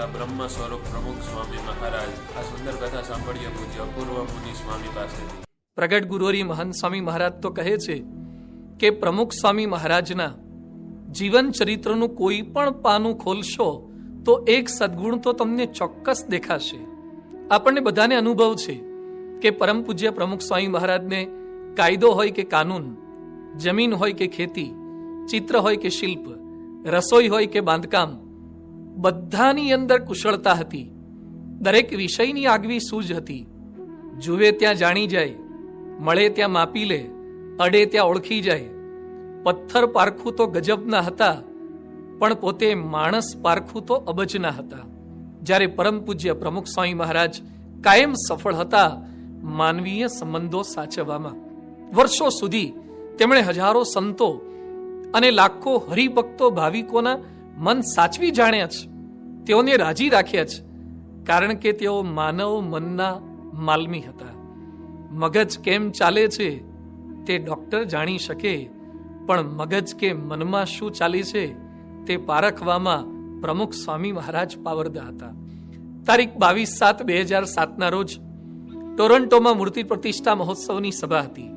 એવા બ્રહ્મ સ્વરૂપ પ્રમુખ સ્વામી મહારાજ આ સુંદર કથા સાંભળીએ પૂજ્ય અપૂર્વ મુનિ સ્વામી પાસેથી. પ્રગટ ગુરુવરી મહંત સ્વામી મહારાજ તો કહે છે કે પ્રમુખ સ્વામી મહારાજના જીવન ચરિત્રનું કોઈ પણ પાનું ખોલશો તો એક સદગુણ તો તમને ચોક્કસ દેખાશે. આપણને બધાને અનુભવ છે કે પરમ પૂજ્ય પ્રમુખ સ્વામી મહારાજને કાયદો હોય કે કાનૂન, જમીન હોય કે ખેતી, ચિત્ર હોય કે શિલ્પ, રસોઈ હોય કે બાંધકામ બધાની અંદર કુશળતા હતી. દરેક વિષયની આગવી સૂઝ હતી. જુએ ત્યાં જાણી જાય, મળે ત્યાં માપી લે, અડે ત્યાં ઓળખી જાય. પથ્થર પારખું તો ગજબના હતા, પણ પોતે માણસ પારખું તો અબજના હતા. જ્યારે પરમ પૂજ્ય પ્રમુખ સ્વામી મહારાજ કાયમ સફળ હતા, માનવીય સંબંધો સાચવવામાં. વર્ષો સુધી તેમણે હજારો સંતો અને લાખો હરિભક્તો ભાવિકોના મન સાચવી જાણ્યા છે. તેઓને રાજી રાખ્યા છે, કારણ કે તેઓ માનવ મનના માલમી હતા. મગજ કેમ ચાલે છે તે ડોક્ટર જાણી શકે, પણ મગજ કે મનમાં શું ચાલે છે તે પારખવામાં પ્રમુખ સ્વામી મહારાજ પાવરદા હતા. તારીખ બાવીસ સાત બે હજાર સાતના રોજ ટોરન્ટોમાં મૂર્તિ પ્રતિષ્ઠા મહોત્સવની સભા હતી.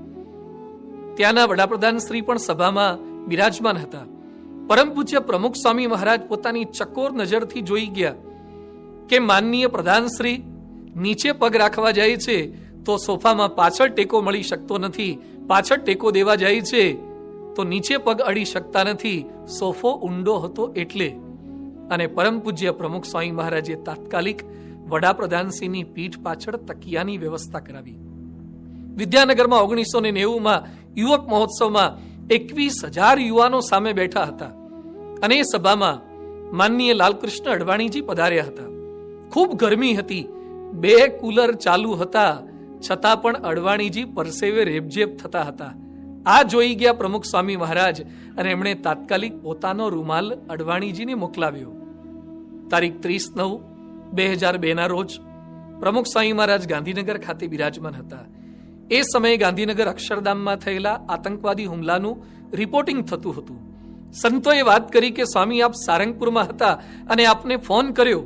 ત્યાંના વડાપ્રધાન શ્રી પણ સભામાં બિરાજમાન હતા. પરમ પૂજ્ય પ્રમુખ સ્વામી મહારાજ પોતાની ચકોર નજરથી જોઈ ગયા કે માનનીય પ્રધાનશ્રી નીચે પગ રાખવા જાય છે તો સોફામાં પાછળ ટેકો મળી શકતો નથી, પાછળ ટેકો દેવા જાય છે તો નીચે પગ અડી શકતા નથી, સોફો ઊંડો હતો એટલે. અને પરમ પૂજ્ય પ્રમુખ સ્વામી મહારાજે તાત્કાલિક વડાપ્રધાનશ્રીની પીઠ પાછળ તકિયાની વ્યવસ્થા કરાવી. વિદ્યાનગરમાં ઓગણીસો ને નેવુંમાં યુવક મહોત્સવમાં એકવીસ હજાર યુવાનો સામે બેઠા હતા અને એ સભામાં માનનીય લાલકૃષ્ણ અડવાણીજી પધાર્યા હતા. ખૂબ ગરમી હતી. બે કુલર ચાલુ હતા, છતાં પણ અડવાણીજી પરસેવે રેબજેબ થતા હતા. આ જોઈ ગયા પ્રમુખ સ્વામી મહારાજ અને એમણે તાત્કાલિક પોતાનો રૂમાલ અડવાણીજીને મોકલાવ્યો. તારીખ ત્રીસ નવ, બે હજાર બેના રોજ પ્રમુખ સ્વામી મહારાજ ગાંધીનગર ખાતે બિરાજમાન હતા. એ સમયે ગાંધીનગર અક્ષરધામમાં થયેલા આતંકવાદી હુમલાનું રિપોર્ટિંગ થતું હતું. સંતોએ વાત કરી કે, સ્વામી, આપ સારંગપુરમાં હતા અને આપને ફોન કર્યો.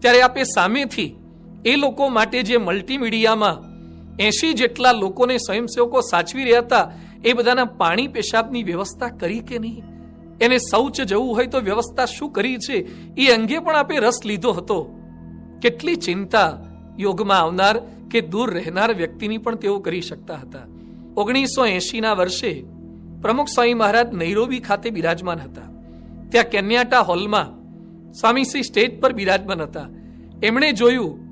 ત્યારે આપે સામેથી એ લોકો માટે જે મલ્ટીમીડિયામાં એસી જેટલા લોકોને સ્વયંસેવકો સાચવી રહ્યા હતા, એ બધાના પાણી પેશાબની વ્યવસ્થા કરી કે નહીં? એને શૌચ જવું હોય તો વ્યવસ્થા શું કરી છે? એ અંગે પણ આપે રસ લીધો હતો. કેટલી ચિંતા યોગમાં આવનાર કે દૂર રહેનાર વ્યક્તિની પણ તેઓ કરી શકતા હતા. ઓગણીસો એંશીના વર્ષે પ્રમુખ સ્વામી મહારાજ નૈરોબી ખાતે બિરાજમાન હતા. ત્યાં કેન્યાટા હોલમાં સ્વામીશ્રી સ્ટેજ પર બિરાજમાન હતા. એમણે જોયું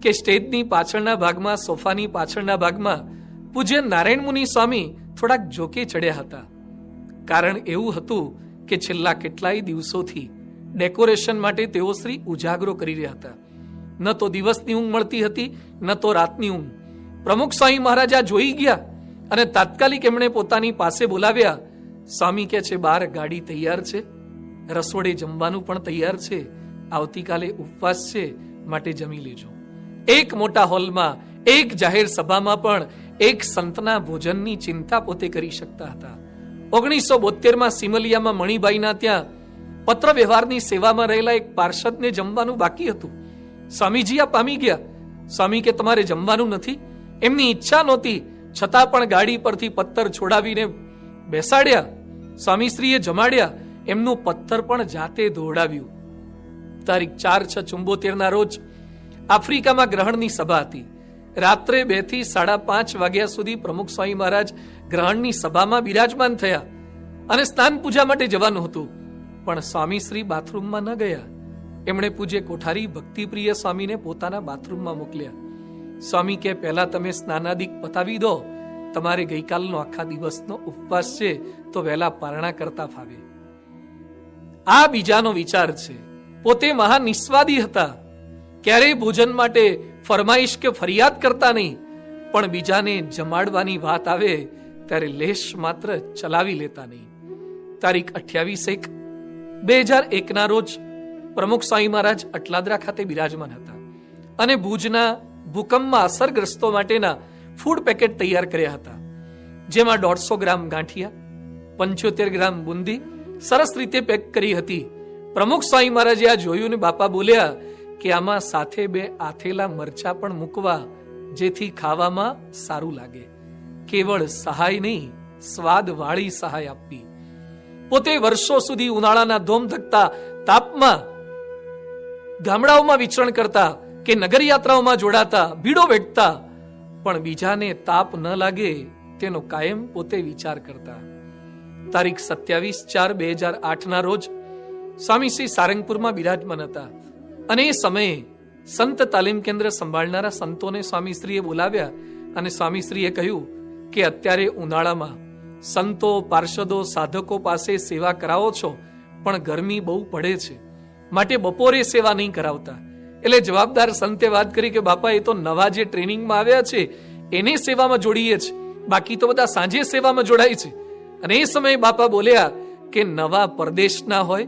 કે સ્ટેજની પાછળના ભાગમાં, સોફાની પાછળના ભાગમાં પૂજ્ય નારાયણ મુનિ સ્વામી થોડાક જોકે ચડ્યા હતા. કારણ એવું હતું કે છેલ્લા કેટલાય દિવસોથી ડેકોરેશન માટે તેઓ શ્રી ઉજાગરો કરી રહ્યા હતા. ન તો દિવસની ઊંઘ મળતી હતી, ન તો રાતની ઊંઘ. પ્રમુખ સ્વામી મહારાજા જોઈ ગયા અને તાત્કાલિક એમણે પોતાની પાસે બોલાવ્યા. સ્વામી કે છે બહાર ગાડી તૈયાર છે. રસોડે જમવાનું પણ તૈયાર છે. આવતીકાલે ઉપવાસ છે. માટે જમી લેજો. એક મોટા હોલમાં, એક જાહેર સભામાં પણ એક સંતના ભોજનની ચિંતા પોતે કરી શકતા હતા. ઓગણીસો બોતેરમાં સિમલિયામાં મણિભાઈના ત્યાં પત્ર વ્યવહારની સેવામાં રહેલા એક પાર્ષદને જમવાનું બાકી હતું. સ્વામીજી આ પામી ગયા. સ્વામી કે, તમારે જમવાનું નથી? એમની ઈચ્છા નહોતી. છતાં પણ ગાડી પરથી પથ્થર છોડાવીને બેસાડ્યા. સ્વામીશ્રીએ જમાડ્યા. એમનું પથ્થર પણ જાતે દોડાવ્યું તારીખ ચાર છ ચુંબોતેરના રોજ આફ્રિકામાં ગ્રહણની સભા હતી. રાત્રે બેથી સાડા પાંચ વાગ્યા સુધી પ્રમુખ સ્વામી મહારાજ ગ્રહણની સભામાં બિરાજમાન થયા અને સ્નાન પૂજા માટે જવાનું હતું. પણ સ્વામીશ્રી બાથરૂમમાં ન ગયા. એમણે પૂજ્ય કોઠારી ભક્તિપ્રિય સ્વામીને પોતાના બાથરૂમમાં મોકલ્યા. સ્વામી કે પહેલા તમે સ્નાનાદિક પતાવી દો. તમારે ગઈકાલનો આખા દિવસનો ઉપવાસ છે, તો વહેલા પારણા કરતા ફાવે. આ બીજાનો વિચાર છે. પોતે મહા નિસ્વાદી હતા. ક્યારેય ભોજન માટે ફરમાઈશ કે ફરિયાદ કરતા નહીં. પણ બીજાને જમાડવાની વાત આવે, ત્યારે લેશ માત્ર ચલાવી લેતા નહીં. તારીખ અઠ્યાવીસ એક, બે હજાર એકના રોજ પ્રમુખ સ્વામી મહારાજ અટલાદરા ખાતે બિરાજમાન હતા અને ભુજના ભૂકંપમાં અસરગ્રસ્તો માટેના ફૂડ પેકેટ તૈયાર કર્યા હતા. જેમાં દોઢસો ગ્રામ ગાંઠિયા, પંચોતેર ગ્રામ બુંદી, સરસ રીતે પેક કરી હતી. પ્રમુખ સ્વામી મહારાજે આ જોયું ને બાપા બોલ્યા કે આમાં સાથે બે આથેલા મરચા પણ મૂકવા જેથી ખાવામાં સારું લાગે. કેવળ સહાય નહીં, સ્વાદ વાળી સહાય આપવી. પોતે વર્ષો સુધી ઉનાળાના ધોમ ધકતા તાપમાં ગામડાઓમાં વિચરણ કરતા કે નગર યાત્રાઓમાં જોડાતા, ભીડો વેઠતા, પણ બીજાને તાપ ન લાગે તેનો કાયમ પોતે વિચાર કરતા. તારીખ સત્યાવીસ ચાર બે હજાર આઠના રોજ સ્વામી શ્રી સારંગપુરમાં બિરાજમાન હતા. અને એ સમયે સંત તાલીમ કેન્દ્ર સંભાળનારા સંતોને સ્વામીશ્રીએ બોલાવ્યા અને સ્વામીશ્રીએ કહ્યું કે અત્યારે ઉનાળામાં સંતો, પાર્ષદો, સાધકો પાસે સેવા કરાવો છો, પણ ગરમી બહુ પડે છે. માટે બપોરે સેવા નહીં કરાવતા. એટલે જવાબદાર સંતે વાત કરી કે, બાપા, એ તો નવા જે ટ્રેનિંગમાં આવ્યા છે, એને સેવામાં જોડીએ છે. બાકી તો બધા સાંજે સેવામાં જોડાય છે. અને એ સમયે બાપા બોલ્યા કે, નવા પરદેશના હોય,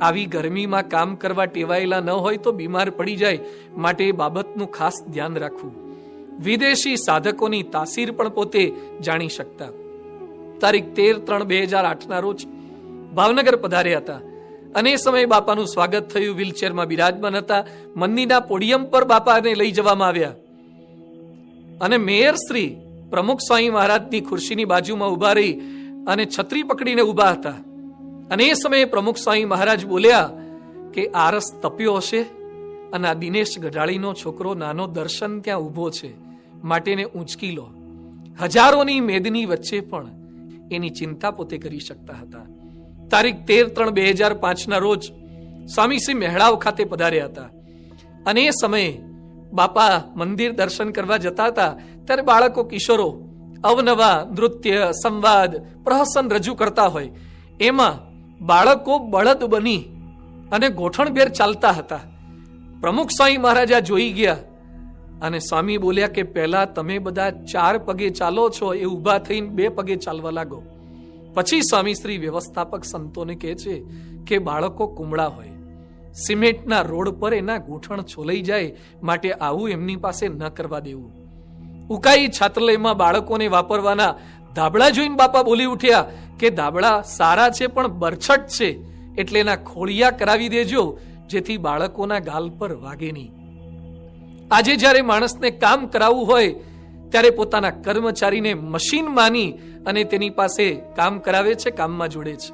આવી ગરમીમાં કામ કરવા ટેવાયેલા ન હોય તો બીમાર પડી જાય. માટે એ બાબતનું ખાસ ધ્યાન રાખવું. વિદેશી સાધકોની તાસીર પણ પોતે જાણી શકતા. તારીખ તેર ત્રણ બે હજાર આઠના રોજ ભાવનગર પધાર્યા હતા. અને એ સમયે બાપાનું સ્વાગત થયું. વ્હીલચેરમાં બિરાજમાન હતા. મંદિરના પોડિયમ પર બાપાને લઈ જવામાં આવ્યા. અને મેયર શ્રી પ્રમુખ સ્વામી મહારાજની ખુરશીની બાજુમાં ઊભા રહી અને છત્રી પકડીને ઊભા હતા. અને એ સમયે પ્રમુખ સ્વામી મહારાજ બોલ્યા કે, આરસ તપ્યો હશે અને આ દિનેશ ગઢાળીનો છોકરો નાનો દર્શન ત્યાં ઊભો છે. માટેને ઊંચકી લો. હજારોની મેદની વચ્ચે પણ એની ચિંતા પોતે કરી શકતા હતા. તારીખ તેર ત્રણ બે હજાર પાંચના રોજ સ્વામી શ્રી મહેળાવ ખાતે પધાર્યા હતા. અને એ સમયે બાપા મંદિર દર્શન કરવા જતા હતા, ત્યારે બાળકો, કિશોરો અવનવા નૃત્ય, સંવાદ, પ્રહસન રજૂ કરતા હોય. એમાં બાળકો બળદ બની અને ગોઠણભેર ચાલતા હતા. પ્રમુખ સ્વામી મહારાજા જોઈ ગયા અને સ્વામી બોલ્યા કે, પહેલા તમે બધા ચાર પગે ચાલો છો, એ ઊભા થઈને બે પગે ચાલવા લાગો. પછી સ્વામી શ્રી વ્યવસ્થાપક સંતોને કહે છે કે બાળકો કુમળા હોય. સિમેન્ટના રોડ પર એના ગૂંઠણ છોલાઈ જાય, માટે આવું એમની પાસે ન કરવા દેવું. ઉકાઈ છાત્રાલયમાં બાળકોને વાપરવાના ધાબળા જોઈને બાપા બોલી ઉઠ્યા કે ધાબળા સારા છે પણ બરછટ છે, એટલે એના ખોળિયા કરાવી દેજો, જેથી બાળકોના ગાલ પર વાગે નહીં. આજે જ્યારે માણસને કામ કરાવવું હોય ત્યારે પોતાના કર્મચારીને મશીન માની અને તેની પાસે કામ કરાવે છે, કામમાં જોડે છે.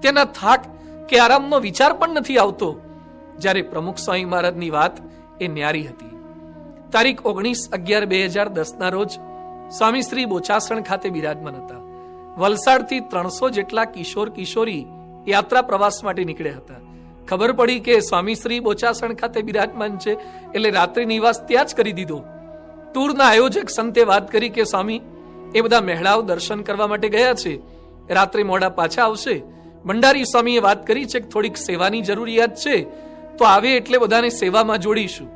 તેના થાક કે આરામનો વિચાર પણ નથી આવતો, જ્યારે પ્રમુખ સ્વામી મહારાજની વાત એ ન્યારી હતી. તારીખ ઓગણીસ અગિયાર બે હજાર દસના રોજ સ્વામી શ્રી બોચાસણ ખાતે બિરાજમાન હતા. વલસાડથી ત્રણસો જેટલા કિશોર કિશોરી યાત્રા પ્રવાસ માટે નીકળ્યા હતા. ખબર પડી કે સ્વામી શ્રી બોચાસણ ખાતે બિરાજમાન છે, એટલે રાત્રિ નિવાસ ત્યાં જ કરી દીધો. ટૂરના આયોજક સંતે વાત કરી કે, સ્વામી, એ બધા મહેળાઓ દર્શન કરવા માટે ગયા છે. રાત્રે મોડા પાછા આવશે. ભંડારી સ્વામીએ વાત કરી છે કે થોડીક સેવાની જરૂરિયાત છે. તો આવે એટલે બધાને સેવામાં જોડીશું.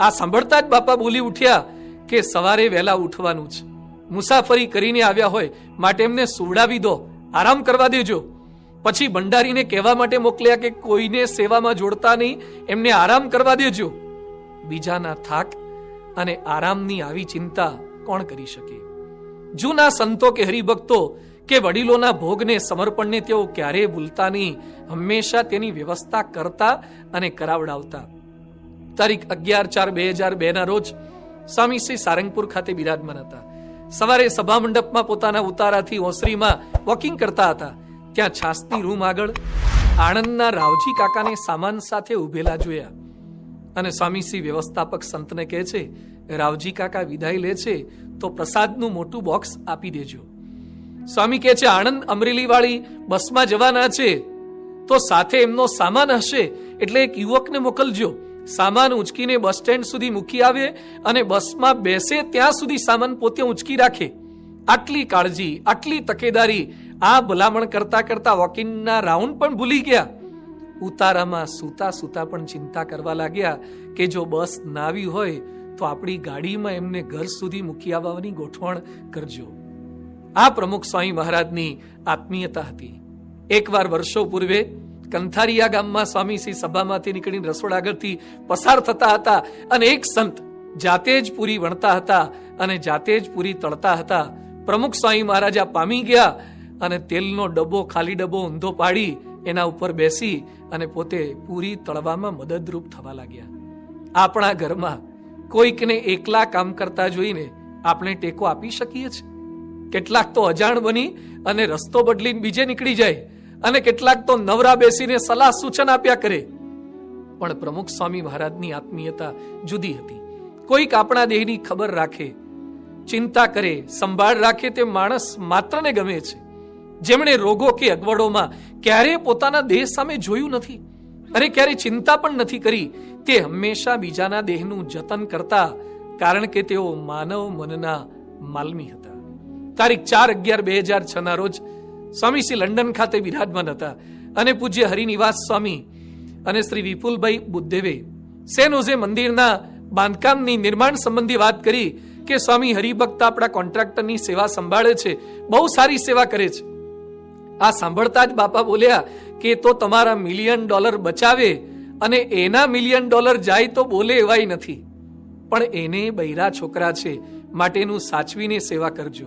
આ સાંભળતા જ બાપા બોલી ઉઠ્યા કે, સવારે વહેલા ઉઠવાનું છે. મુસાફરી કરીને આવ્યા હોય, માટે એમને સુવડાવી દો. આરામ કરવા દેજો. પછી ભંડારીને કહેવા માટે મોકલ્યા કે, કોઈને સેવામાં જોડતા નહીં. એમને આરામ કરવા દેજો. બીજાના થાક અને આરામની આવી ચિંતા કોણ કરી શકે? જૂના સંતો કે હરિભક્તો કે વડીલોના ભોગને સમર્પણને તેઓ ક્યારેય ભૂલતા નહીં, હંમેશા તેની વ્યવસ્થા કરતા અને કરાવડાવતા. તારીખ અગિયાર ચાર બે હજાર બે ના રોજ સ્વામી શ્રી સારંગપુર ખાતે બિરાજમાન હતા. સવારે સભા મંડપમાં પોતાના ઉતારાથી ઓસરીમાં વોકિંગ કરતા હતા. ત્યાં છાસની રૂમ આગળ આણંદના રાવજી કાકાને સામાન સાથે ઉભેલા જોયા. અને સ્વામી શ્રી વ્યવસ્થાપક સંતને કહે છે, રાવજી કાકા વિદાય લે છે, તો પ્રસાદનું મોટું બોક્સ આપી દેજો. સ્વામી કહે છે, આણંદ અમરેલી વાળી બસમાં જવાના છે, તો સાથે એમનો સામાન હશે, એટલે એક યુવકને મોકલજો. સામાન ઉંચકીને બસ સ્ટેન્ડ સુધી મૂકી આવે અને બસમાં બેસે ત્યાં સુધી સામાન પોતે ઉંચકી રાખે. આટલી કાળજી, આટલી તકેદારી, આ ભલામણ કરતા કરતા વોકિંગના રાઉન્ડ પણ ભૂલી ગયા. ઉતારામાં સૂતા સૂતા પણ ચિંતા કરવા લાગ્યા કે જો બસ ના આવી હોય તો આપણી ગાડીમાં એમને ઘર સુધી મૂકી આવવાની ગોઠવણ કરજો. આ પ્રમુખ સ્વામી મહારાજની આત્મીયતા હતી. એકવાર વર્ષો પૂર્વે કંથારિયા ગામમાં સ્વામી શ્રી સભામાંથી નીકળીને રસોડા આગળથી પસાર થતા હતા અને એક સંત જાતે જ પૂરી વણતા હતા અને જાતે જ પૂરી તળતા હતા. પ્રમુખ સ્વામી મહારાજા પામી ગયા અને તેલનો ડબ્બો ખાલી ડબ્બો ઊંધો પાડી એના ઉપર બેસી અને પોતે પૂરી તળવામાં મદદરૂપ થવા લાગ્યા. આપણા ઘરમાં કોઈકને એકલા કામ કરતા જોઈને આપણે ટેકો આપી શકીએ છીએ? કેટલાક તો અજાણ બની અને રસ્તો બદલીને બીજે નીકળી જાય અને કેટલાક તો નવરા બેસીને સલાહ સૂચન આપ્યા કરે. પણ પ્રમુખ સ્વામી મહારાજની આત્મીયતા જુદી હતી. કોઈક આપણા દેહની ખબર રાખે, ચિંતા કરે, સંભાળ રાખે તે માણસ માત્રને ગમે છે. જેમણે રોગો કે અગવડોમાં ક્યારેય પોતાના દેહ સામે જોયું નથી અને ક્યારે ચિંતા પણ નથી કરી, તે હંમેશા બીજાના દેહનું જતન કરતા, કારણ કે તેઓ માનવ મનના માલમી હતા. તારીખ ચાર અગિયાર બે હજાર છ ના રોજ સ્વામી શ્રી લંડન ખાતે બિરાજમાન હતા અને પૂજ્ય હરિનિવાસ સ્વામી અને શ્રી વિપુલભાઈ બુદ્ધદેવે સેનોઝે મંદિરના બાંધકામની નિર્માણ સંબંધી વાત કરી કે સ્વામી હરિભક્ત આપણા કોન્ટ્રાક્ટરની સેવા સંભાળે છે, બહુ સારી સેવા કરે છે. આ સાંભળતા જ બાપા બોલ્યા કે તો તમારા મિલિયન ડોલર બચાવે અને એના મિલિયન ડોલર જાય તો બોલે એવાય નથી. પણ એને બૈરા છોકરા છે, માટેનું સાચવીને સેવા કરજો.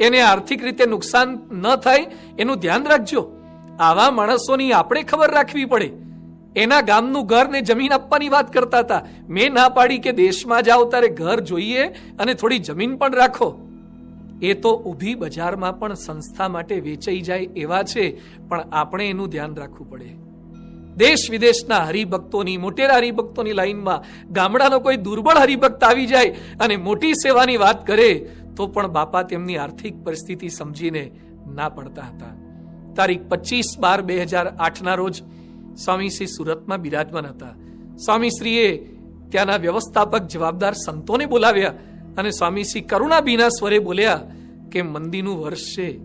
એને આર્થિક રીતે નુકસાન ન થાય, એનું ધ્યાન રાખજો. આવા માણસોની આપણે ખબર રાખવી પડે. એના ગામનું ઘર ને જમીન આપવાની વાત કરતા હતા. મેં ના પાડી કે દેશમાં જાઓ, તારે ઘર જોઈએ અને થોડી જમીન પણ રાખો. એ તો ઊભી બજારમાં પણ સંસ્થા માટે વેચાઈ જાય એવા છે, પણ આપણે એનું ધ્યાન રાખવું પડે. દેશ વિદેશના હરિભક્તોની, મોટેરા હરિભક્તોની લાઈનમાં ગામડાનો કોઈ દુર્બળ હરિભક્ત આવી જાય અને મોટી સેવાની વાત કરે, તો પણ બાપા તેમની આર્થિક પરિસ્થિતિ સમજીને ના પડતા હતા. તારીખ પચીસ બાર બે હજાર આઠના રોજ સ્વામીશ્રી સુરતમાં બિરાજમાન હતા. સ્વામીશ્રીએ ત્યાંના વ્યવસ્થાપક જવાબદાર સંતોને બોલાવ્યા અને સ્વામીશ્રી કરુણાબીના સ્વરે બોલ્યા કે મંદીનું વર્ષ છે,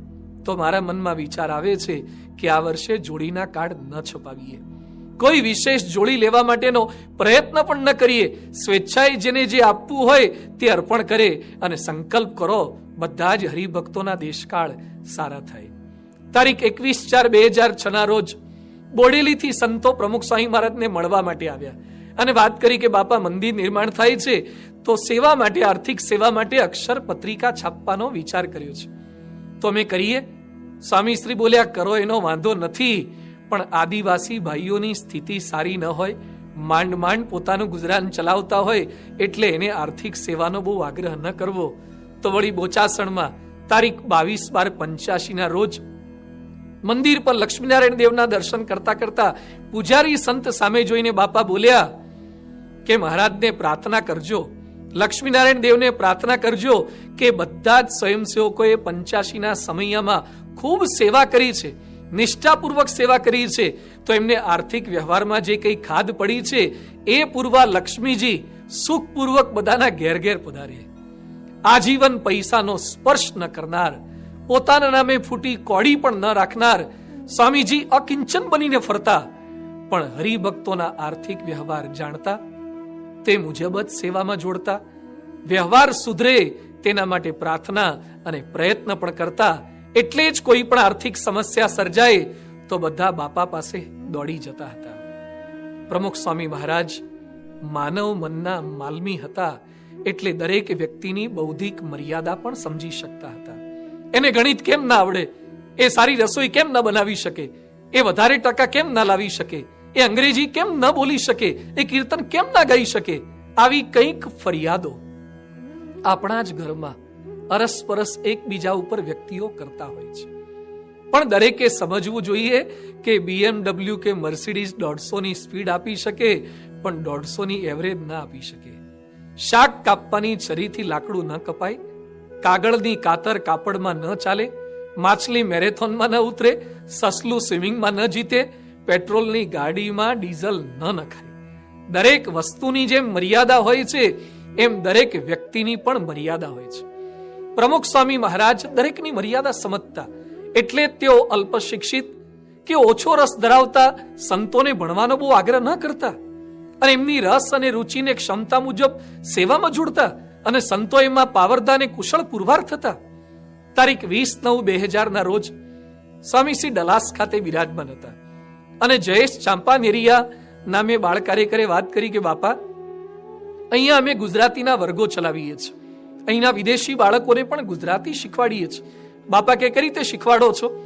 તો મારા મનમાં વિચાર આવે છે કે આ વર્ષે જોડીના કાર્ડ ન છપાવીએ. કોઈ વિશેષ જોડી લેવા માટેનો પ્રયત્ન પણ ન કરીએ. સ્વેચ્છાએ જેને જે આપવું હોય તે અર્પણ કરે અને સંકલ્પ કરો, બધા જ હરિભક્તોના દેશકાળ સારા થાય. તારીખ એકવીસ ચાર બે હજાર છના રોજ બોડેલીથી સંતો પ્રમુખ સ્વામી મહારાજને મળવા માટે આવ્યા. અને વાત કરી કે બાપા, મંદિર નિર્માણ થાય છે તો સેવા માટે, આર્થિક સેવા માટે અક્ષર પત્રિકા છાપવાનો વિચાર કર્યો છે. તો અમે કરીએ. સ્વામી શ્રી બોલ્યા, કરો, એનો વાંધો નથી, પણ આદિવાસી ભાઈઓની સ્થિતિ સારી ન હોય, માંડ માંડ પોતાનું ગુજરાન ચલાવતા હોય, એટલે એને આર્થિક સેવાનો બહુ આગ્રહ ન કરવો. તો વળી બોચાસણમાં, તારીખ બાવીસ બાર પંચ્યાસીના રોજ, મંદિર પર લક્ષ્મીનારાયણ દેવના દર્શન કરતા કરતા પૂજારી સંત સામે જોઈને બાપા બોલ્યા, કે મહારાજને પ્રાર્થના કરજો. લક્ષ્મીનારાયણ દેવને પ્રાર્થના કરજો કે બધા જ સ્વયંસેવકોએ પંચ્યાસીના સમયમાં ખૂબ સેવા કરી છે, નિષ્ઠાપૂર્વક સેવા કરી છે. તો એમને આર્થિક વ્યવહારમાં જે કંઈ ખાદ પડી છે, એ પૂર્વા લક્ષ્મીજી સુખપૂર્વક બધાના ઘેર ઘેર પધારે આજીવન પૈસાનો સ્પર્શ ન કરનાર, પોતાના નામે ફૂટી કોડી પણ ન રાખનાર સ્વામીજી અકિંચન બનીને ફરતા. પણ હરિભક્તોના આર્થિક વ્યવહાર જાણતા તે મુજબ જ સેવામાં જોડતા. વ્યવહાર સુધરે તેના માટે પ્રાર્થના અને પ્રયત્ન પણ કરતા. એટલે જ કોઈ પણ આર્થિક સમસ્યા સર્જાય તો બધા બાપા પાસે દોડી જતા હતા. પ્રમુખ સ્વામી મહારાજ માનવ મનના માલમી હતા એટલે દરેક વ્યક્તિની બૌદ્ધિક મર્યાદા પણ સમજી શકતા હતા. એને ગણિત કેમ ના આવડે? એ સારી રસોઈ કેમ ના બનાવી શકે? એ વધારે ટકા કેમ ના લાવી શકે? એ અંગ્રેજી કેમ ન બોલી શકે? એ કીર્તન કેમ ના ગાઈ શકે? આવી કંઈક ફરિયાદો આપણા જ ઘરમાં અરસપરસ એકબીજા ઉપર વ્યક્તિઓ કરતા હોય છે. પણ દરેકે સમજવું જોઈએ કે બીએમડબલ્યુ કે મર્સિડીઝ દોઢસોની સ્પીડ આપી શકે, પણ દોઢસોની એવરેજ ના આપી શકે. શાક કાપવાની છરીથી લાકડું ન કપાય, કાગળની કાતર કાપડમાં ન ચાલે, માછલી મેરેથોનમાં ન ઉતરે, સસલું સ્વિમિંગમાં ન જીતે પેટ્રોલની ગાડીમાં ડીઝલ ન નખાય. દરેક વસ્તુની જેમ મર્યાદા હોય છે, એમ દરેક વ્યક્તિની પણ મર્યાદા હોય છે. પ્રમુખ સ્વામી મહારાજ દરેકની મર્યાદા સમજતા, એટલે તેઓ અલ્પ શિક્ષિત કે ઓછો રસ ધરાવતા સંતોને ભણવાનો બહુ આગ્રહ ન કરતા. અને એમની રસ અને રુચિને ક્ષમતા મુજબ સેવામાં જોડતા અને સંતો એમાં પાવરદાને કુશળ પુરવાર થતા. તારીખ વીસ નવ બે હજારના રોજ સ્વામી શ્રી ડલાસ ખાતે બિરાજમાન હતા. અને જયેશ ચાંપાનેરિયા નામે બાળ કાર્યકરે વાત કરી કે, બાપા, અહીંયા અમે ગુજરાતીના વર્ગો ચલાવીએ છીએ. અહીંના વિદેશી બાળકોને પણ ગુજરાતી શીખવાડીએ છીએ. બાપા કે, કઈ રીતે શીખવાડો છો?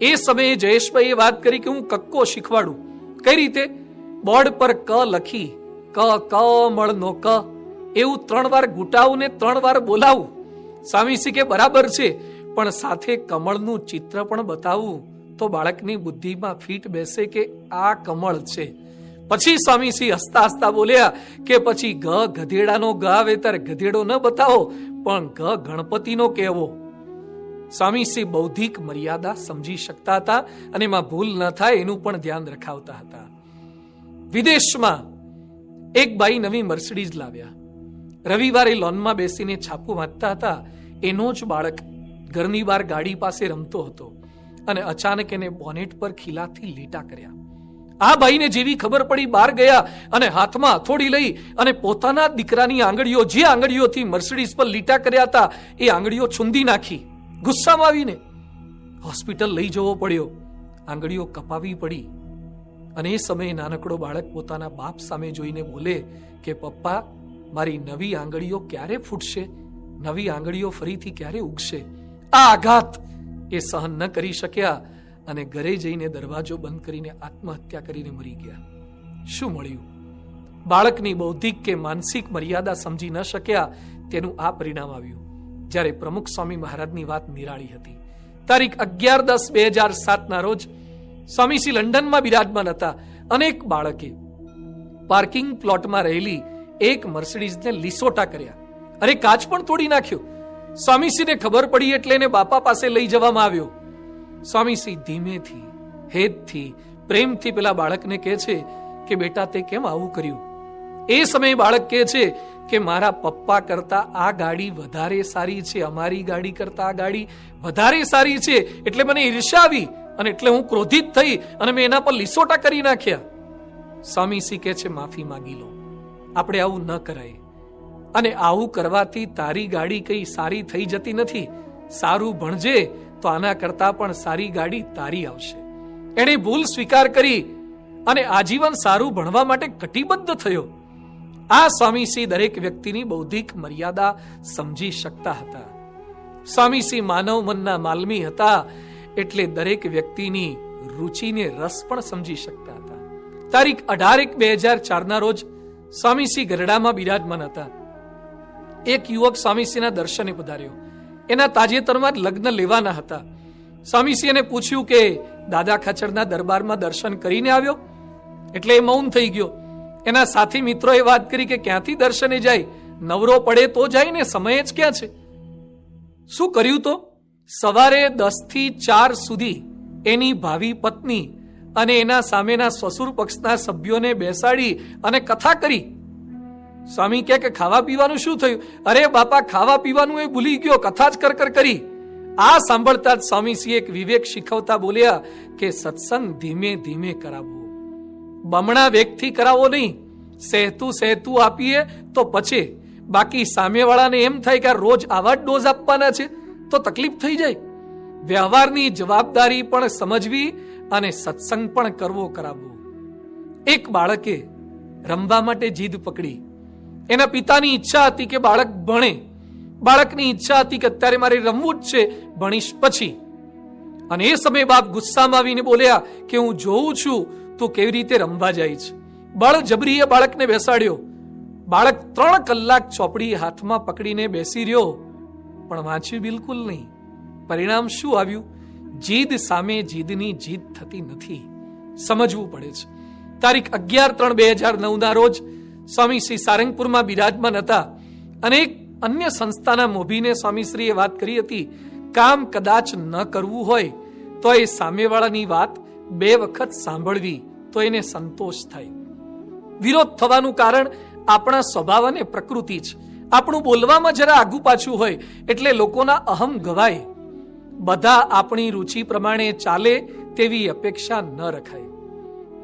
એ સમયે જયેશભાઈએ વાત કરી કે, હું કક્કો શીખવાડું. કઈ રીતે? બોર્ડ પર ક લખી, ક ક નો ક. એવું ત્રણ વાર ઘૂંટાવું ને ત્રણ વાર બોલાવું. સ્વામીશ્રી કે બરાબર છે, પણ સાથે કમળનું ચિત્ર પણ બતાવવું તો બાળકની બુદ્ધિમાં ફીટ બેસે કે આ કમળ છે? પછી સ્વામીશ્રી હસતા હસતા બોલ્યા કે પછી ગ ગધેડાનો ગ આવે ત્યારે ગધેડો ન બતાવો, પણ ગ ગણપતિનો કહેવો. સ્વામીશ્રી બૌદ્ધિક મર્યાદા સમજી શકતા હતા અને એમાં ભૂલ ન થાય એનું પણ ધ્યાન રખાવતા હતા. વિદેશમાં એક બાઈ નવી મર્સિડીઝ લાવ્યા. રવિવારે લોનમાં બેસીને છાપું વાંચતા હતા. એનો જ બાળક ઘરની બહાર ગાડી પાસે રમતો હતો. અને અચાનક એને બોનેટ પર ખીલાથી લીટા કર્યા. આ ભાઈને જેવી ખબર પડી બહાર ગયા અને હાથમાં હથોડી લઈ અને પોતાના દીકરાની આંગળીઓ, જે આંગળીઓથી મર્સિડીઝ પર લીટા કર્યા હતા, એ આંગળીઓ છુંદી નાખી. ગુસ્સામાં આવીને હોસ્પિટલ લઈ જવો પડ્યો. આંગળીઓ કપાવી પડી. અને એ સમયે નાનકડો બાળક પોતાના બાપ સામે જોઈને બોલે કે, પપ્પા, મારી નવી આંગળીઓ ક્યારે ફૂટશે? નવી આંગળીઓ ફરીથી ક્યારે ઉગશે? આ આઘાત એ સહન ન કરી શક્યા અને ઘરે જઈને દરવાજો બંધ કરીને આત્મહત્યા કરીને મરી ગયા. શું મળ્યું? બાળકની બૌદ્ધિક કે માનસિક મર્યાદા સમજી ન શક્યા તેનું આ પરિણામ આવ્યું. જ્યારે પ્રમુખ સ્વામી મહારાજની વાત નિરાળી હતી. તારીખ અગિયાર દસ બે હજાર સાતના રોજ સ્વામીશ્રી લંડનમાં બિરાજમાન હતા. અનેક બાળકે પાર્કિંગ પ્લોટમાં રહેલી એક મર્સિડીઝને લીસોટા કર્યા. અરે કાચ પણ તોડી નાખ્યો. સ્વામીશ્રીને ખબર પડી એટલે એને બાપા પાસે લઈ જવામાં આવ્યો. સ્વામીશ્રી ધીમેથી, હેતથી, પ્રેમથી પેલા બાળકને કહે છે કે, બેટા, તે કેમ આવું કર્યું? એ સમયે બાળક કહે છે કે, મારા પપ્પા કરતા આ ગાડી વધારે સારી છે, અમારી ગાડી કરતા આ ગાડી વધારે સારી છે, એટલે મને ઈર્ષા આવી અને એટલે હું ક્રોધિત થઈ અને મેં એના પર લીસોટા કરી નાખ્યા. સ્વામીશ્રી કહે છે, માફી માંગી લો. આપણે આવું ન કરાય. અને આવું કરવાથી તારી ગાડી કઈ સારી થઈ જતી નથી. સારું ભણજે તો આના કરતા પણ સારી ગાડી તારી આવશે. એણે ભૂલ સ્વીકાર કરી અને આજીવન સારું ભણવા માટે કટિબદ્ધ થયો. આ સ્વામીશ્રી દરેક વ્યક્તિની બૌદ્ધિક મર્યાદા સમજી શકતા હતા. સ્વામીશ્રી માનવ મનના માલમી હતા એટલે દરેક વ્યક્તિની રુચિને રસ પણ સમજી શકતા હતા. તારીખ અઢાર એક બે હજાર ચારના રોજ સ્વામીશ્રી ગરડામાં બિરાજમાન હતા. એક યુવક સ્વામીશ્રીના દર્શને પધાર્યો. એના તાજેતરમાં જ લગ્ન લેવાના હતા. સ્વામીશ્રી પૂછ્યું કે, દાદા ખચરના દરબારમાં દર્શન કરીને આવ્યો? એટલે એ મૌન થઈ ગયો. એના સાથી મિત્રોએ વાત કરી કે, ક્યાંથી દર્શને જાય? નવરો પડે તો જાય ને સમય જ ક્યાં છે? શું કર્યું તો? સવારે દસથી ચાર સુધી એની ભાવિ પત્ની અને એના સામેના સસુર પક્ષના સભ્યોને બેસાડી અને કથા કરી. સ્વામી કહે કે ખાવા પીવાનું શું થયું? અરે બાપા, ખાવા પીવાનું એ ભૂલી ગયો, કથા જ કર કર. કરી આ સાંભળતા જ સ્વામીશ્રી એક વિવેક શીખવતા બોલ્યા કે સત્સંગ ધીમે ધીમે કરાવવો બમણા વેગથી કરાવો નહીં. સહેતું સહેતું આપીએ તો પછી. બાકી સામેવાળાને એમ થાય કે રોજ આવા જ ડોઝ આપવાના છે, તો તકલીફ થઈ જાય. વ્યવહારની જવાબદારી પણ સમજવી અને સત્સંગ પણ કરવો કરાવવો. એક બાળકે રમવા માટે જીદ પકડી. એના પિતાની ઈચ્છા હતી કે બાળક ભણે. બાળકની ઈચ્છા હતી કે અત્યારે મારે રમવું જ છે, ભણીશ પછી. અને એ સમયે બાપ ગુસ્સામાં આવીને બોલ્યા કે હું જોઉં છું તું કેવી રીતે રમવા જાય છે. બળ જબરીએ બાળકને બેસાડ્યો. બાળક ત્રણ કલાક ચોપડી હાથમાં પકડીને બેસી રહ્યો. પણ વાંચ્યું બિલકુલ નહીં. પરિણામ શું આવ્યું? જીદ સામે જીદની જીદ થતી નથી. સમજવું પડે છે. તારીખ અગિયાર ત્રણ બે હજાર નવના રોજ સ્વામી શ્રી સારંગપુરમાં બિરાજમાન હતા. અનેક અન્ય સંસ્થાના મોભીને સ્વામીશ્રીએ વાત કરી હતી, કામ કદાચ ન કરવું હોય, તો એ સામેવાળાની વાત બે વખત સાંભળવી, તો એને સંતોષ થાય. વિરોધ થવાનું કારણ આપણા સ્વભાવ અને પ્રકૃતિ જ. આપણું બોલવામાં જરા આગુ પાછું હોય, એટલે લોકોના અહમ ગવાય. બધા આપણી રુચિ પ્રમાણે ચાલે તેવી અપેક્ષા ન રખાય.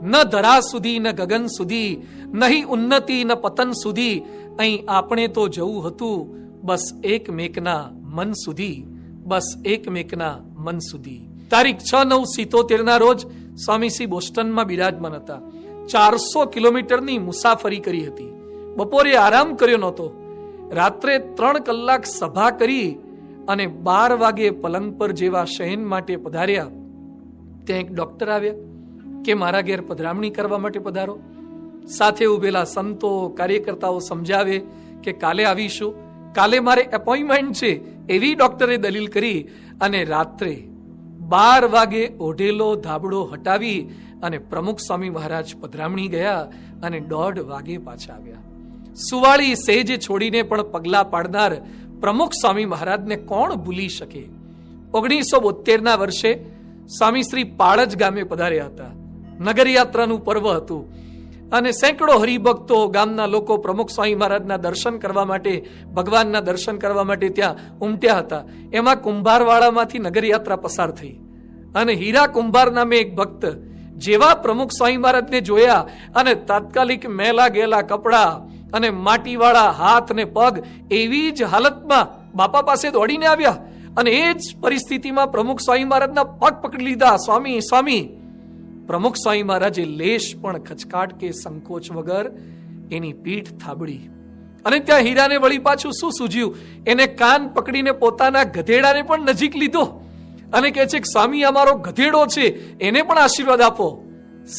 ન ધરા સુધી, ન ગગન સુધી, નહીં ઉન્નતિ, ન પતન સુધી, અહીં આપણે તો જવું હતું બસ એકમેકના મન સુધી, બસ એકમેકના મન સુધી. તારીખ છ નવ સિત્તોતેરના રોજ સ્વામીશ્રી બોસ્ટનમાં બિરાજમાન હતા. ચારસો કિલોમીટરની મુસાફરી કરી હતી. બપોરે આરામ કર્યો નહોતો. રાત્રે ત્રણ કલાક સભા કરી અને બાર વાગે પલંગ પર જેવા શયન માટે પધાર્યા. ત્યાં એક ડોક્ટર આવ્યા. કે મારા ઘેર પધરામણી કરવા માટે પધારો. સાથે ઉભેલા સંતો, કાર્યકર્તાઓ સમજાવે કે કાલે આવીશું. કાલે મારે એપોઇન્ટમેન્ટ છે, એવી ડોક્ટરે દલીલ કરી અને રાત્રે બાર વાગે ઓઢેલો ધાબળો હટાવી અને પ્રમુખ સ્વામી મહારાજ પધરામણી ગયા અને દોઢ વાગે પાછા આવ્યા. સુવાળી સેજ છોડીને પણ પગલા પાડનાર પ્રમુખ સ્વામી મહારાજને કોણ ભૂલી શકે? ઓગણીસો બોતેરના વર્ષે સ્વામી શ્રી પાળજ ગામે પધાર્યા હતા. નગરયાત્રાનું પર્વ હતું. અને સેંકડો હરિભક્તો ગામના લોકો પ્રમુખ સ્વામી મહારાજના દર્શન કરવા માટે, ભગવાનના દર્શન કરવા માટે ત્યાં ઉમટ્યા હતા. એમાં કુંભારવાળામાંથી નગરયાત્રા પસાર થઈ. અને હીરા કુંભાર નામે એક ભક્ત, જેવા પ્રમુખ સ્વામી મહારાજને જોયા અને તાત્કાલિક મેલા ગયેલા કપડા અને માટીવાળા હાથ ને પગ એવી જ હાલતમાં બાપા પાસે દોડીને આવ્યા. અને એ જ પરિસ્થિતિમાં પ્રમુખ સ્વામી મહારાજના પગ પકડી લીધા. સ્વામી સ્વામી પ્રમુખ સ્વામી મહારાજે લેશ પણ ખચકાટ કે સંકોચ વગર એની પીઠ થાબડી. અને ત્યાં હીરાને વળી પાછું શું સૂઝ્યું એને કાન પકડીને પોતાના ગધેડાને પણ નજીક લીધો. અને કહે છે કે, સ્વામી અમારો ગધેડો છે. એને પણ આશીર્વાદ આપો.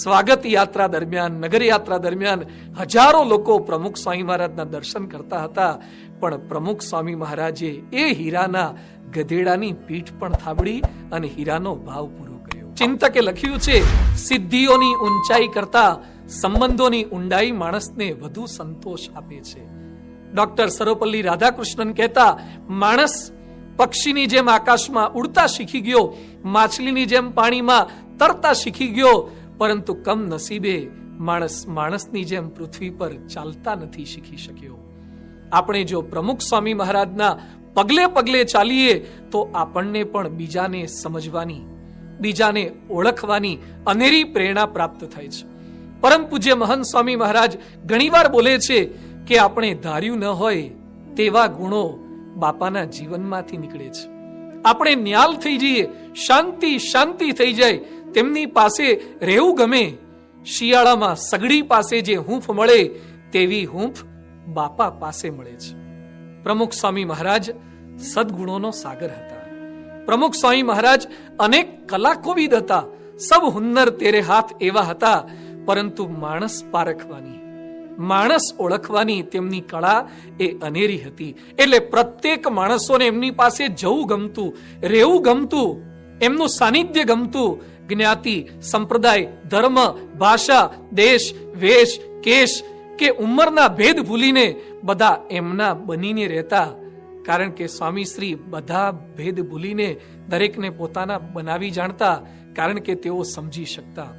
સ્વાગત યાત્રા દરમિયાન, નગર યાત્રા દરમિયાન હજારો લોકો પ્રમુખ સ્વામી મહારાજના દર્શન કરતા હતા. પણ પ્રમુખ સ્વામી મહારાજે એ હીરાના ગધેડાની પીઠ પણ થાબડી અને હીરાનો ભાવ પૂરો ચિંતકે લખ્યું છે, સિદ્ધિઓની ઊંચાઈ કરતા સંબંધોની ઊંડાઈ માણસને વધુ સંતોષ આપે છે. ડોક્ટર સર્વપલ્લી રાધાકૃષ્ણન કહેતા, માણસ પક્ષીની જેમ આકાશમાં ઉડતા શીખી ગયો, માછલીની જેમ પાણીમાં તરતા શીખી ગયો, પરંતુ કમ નસીબે માણસ માણસની જેમ પૃથ્વી પર ચાલતા નથી શીખી શક્યો. આપણે જો પ્રમુખ સ્વામી મહારાજના પગલે પગલે ચાલીએ, તો આપણને પણ બીજાને સમજવાની બીજાને ઓળખવાની અનેરી પ્રેરણા પ્રાપ્ત થાય છે. પરમ પૂજ્ય મહંત સ્વામી મહારાજ ઘણીવાર બોલે છે કે આપણે ધાર્યું ન હોય તેવા ગુણો બાપાના જીવનમાંથી નીકળે છે. આપણે ન્યાલ થઈ જઈએ, શાંતિ શાંતિ થઈ જાય, તેમની પાસે રહેવું ગમે, શિયાળામાં સગડી પાસે જે હૂંફ મળે તેવી હૂંફ બાપા પાસે મળે છે. પ્રમુખ સ્વામી મહારાજ સદગુણોનો સાગર હતા. પ્રમુખ સ્વામી મહારાજ અનેક કલાકોવિદ હતા. સબ હુન્નર તેરે હાથ એવા હતા. પરંતુ માણસ પારખવાની, માણસ ઓળખવાની તેમની કળા એ અનેરી હતી. એટલે પ્રત્યેક માણસોને એમની પાસે જવું ગમતું, રહેવું ગમતું, એમનું સાનિધ્ય ગમતું. જ્ઞાતિ, સંપ્રદાય, ધર્મ, ભાષા, દેશ, વેશ, કેશ કે ઉંમરના ભેદ ભૂલીને બધા એમના બનીને રહેતા. કારણ કે સ્વામી શ્રી બધા ભેદ ભૂલીને દરેકને પોતાના બનાવી જાણતા, કારણ કે તેઓ સમજી શકતા.